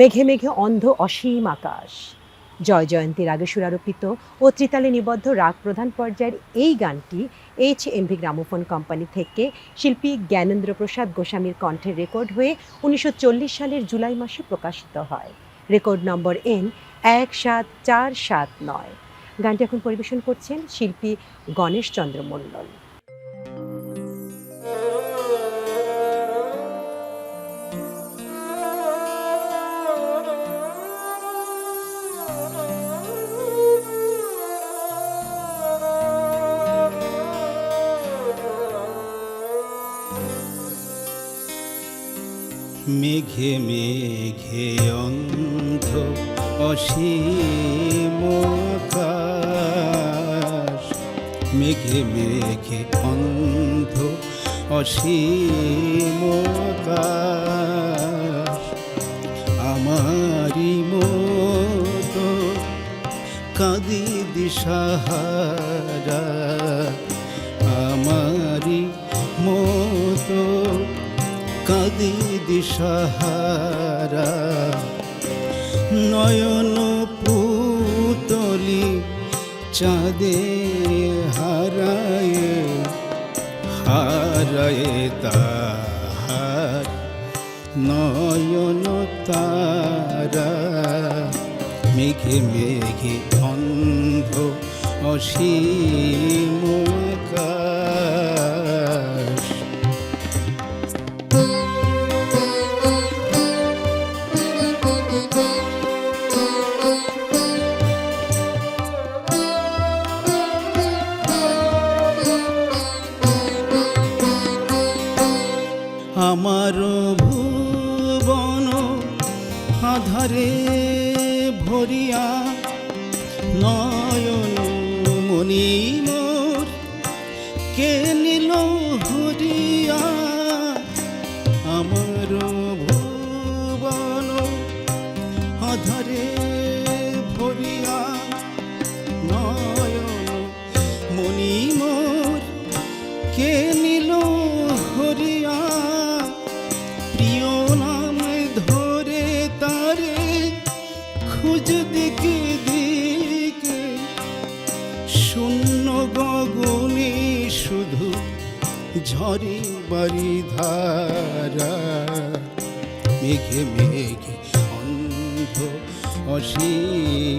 মেঘে মেঘে অন্ধ অসীম আকাশ। জয় জয়ন্তীর আগে সুরারোপিত ও ত্রিতালে নিবদ্ধ রাগ প্রধান পর্যায়ের এই গানটি এইচ এমভি গ্রামোফোন কোম্পানি থেকে শিল্পী জ্ঞানেন্দ্র প্রসাদ গোস্বামীর কণ্ঠে রেকর্ড হয়ে উনিশশো চল্লিশ সালের জুলাই মাসে প্রকাশিত হয়। রেকর্ড নম্বর এন এক সাত চার সাত নয়। গানটি এখন পরিবেশন করছেন শিল্পী গণেশ চন্দ্র মণ্ডল। মেঘে মেঘে অন্ধ অসীম আকাশ। মেঘে মেঘে অন্ধ অসীম আকাশ। আমারি মতো কাঁদি দিশাহারা। আমারি মতো কাঁদি দিশাহারা। নয়ন পুতলি চাঁদে হারায় হারায় তাহার নয়ন তারা। মেঘে মেঘে অন্ধ অসীম আকাশ আমার ভুবন আধারে ভরিয়া নয়ন মণি মোর কে নিল ঝরে বাড়ি ধারা। মেঘে মেঘে অন্ধ অসীম।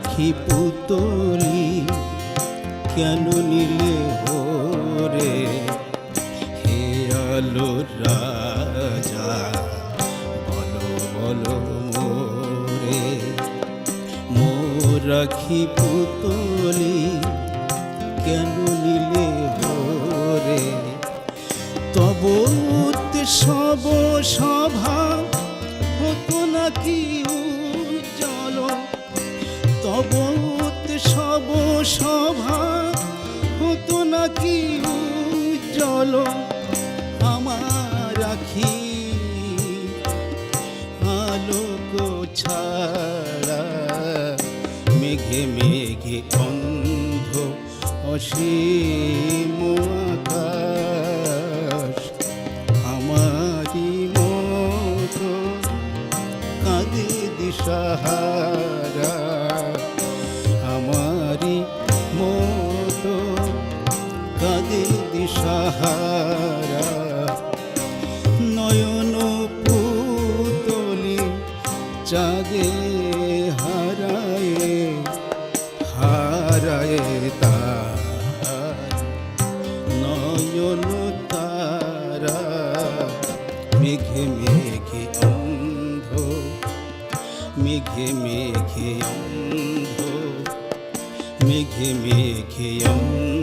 রাখি পুতলি কেন নিলে হোরে হে আলো রাজা, বলো বলো মোরে। মোর রাখি পুতলি কেন নিলে হোরে তব সব সভা হতো নাকি সভা হতো নাকি উজ্জ্বল আমার রাখি আলোক ছাড়া মেঘে মেঘে অন্ধ অসীম আকাশ। আমারি মতো কাঁদে দিশাহারা নয়ন পুতলি চাঁদে হারায় হারায় তার নয়ন তারা মেঘে মেঘে অন্ধ, মেঘে মেঘে অন্ধ, মেঘে মেঘে অন্ধ।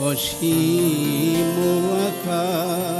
অসীম আকাশ।